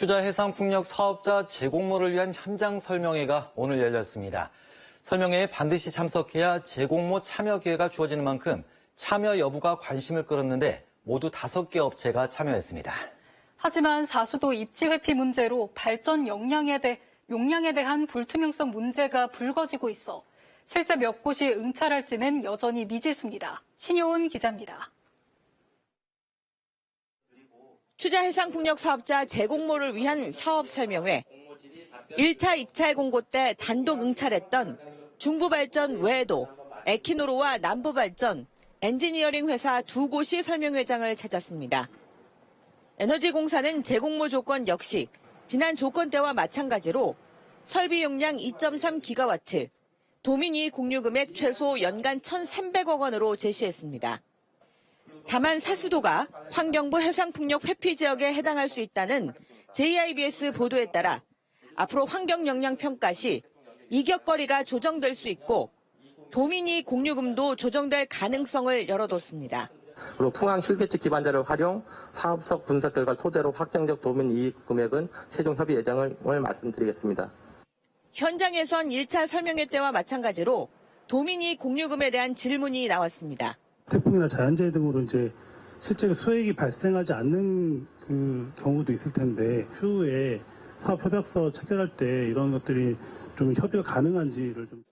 추자 해상 풍력 사업자 재공모를 위한 현장 설명회가 오늘 열렸습니다. 설명회에 반드시 참석해야 재공모 참여 기회가 주어지는 만큼 참여 여부가 관심을 끌었는데 모두 다섯 개 업체가 참여했습니다. 하지만 사수도 입지 회피 문제로 발전 용량에, 대, 용량에 대한 불투명성 문제가 불거지고 있어 실제 몇 곳이 응찰할지는 여전히 미지수입니다. 신효은 기자입니다. 추자 해상 풍력 사업자 재공모를 위한 사업 설명회. 1차 입찰 공고 때 단독 응찰했던 중부발전 외에도 에키노로와 남부발전, 엔지니어링 회사 두 곳이 설명회장을 찾았습니다. 에너지공사는 재공모 조건 역시 지난 조건 때와 마찬가지로 설비 용량 2.3기가와트, 도민이 공유 금액 최소 연간 1,300억 원으로 제시했습니다. 다만 사수도가 환경부 해상풍력 회피 지역에 해당할 수 있다는 JIBS 보도에 따라 앞으로 환경 영향 평가 시 이격거리가 조정될 수 있고 도민이 공유금도 조정될 가능성을 열어뒀습니다. 그리고 풍항 실계치 기반자를 활용 사업적 분석 결과를 토대로 확정적 도민 이익 금액은 최종 협의 예정을 말씀드리겠습니다. 현장에선 1차 설명회 때와 마찬가지로 도민이 공유금에 대한 질문이 나왔습니다. 태풍이나 자연재해 등으로 이제 실제로 수익이 발생하지 않는 그 경우도 있을 텐데 추후에 사업 협약서 체결할 때 이런 것들이 좀 협의가 가능한지를 좀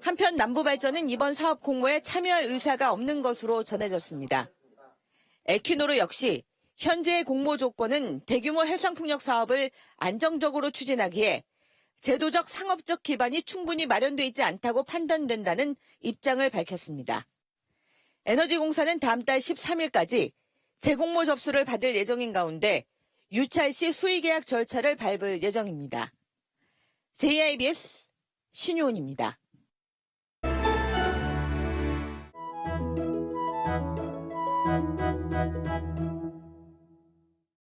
한편 남부발전은 이번 사업 공모에 참여할 의사가 없는 것으로 전해졌습니다. 에키노르 역시 현재의 공모 조건은 대규모 해상풍력 사업을 안정적으로 추진하기에 제도적 상업적 기반이 충분히 마련돼 있지 않다고 판단된다는 입장을 밝혔습니다. 에너지공사는 다음 달 13일까지 재공모 접수를 받을 예정인 가운데 유찰 시 수의계약 절차를 밟을 예정입니다. JIBS 신효원입니다.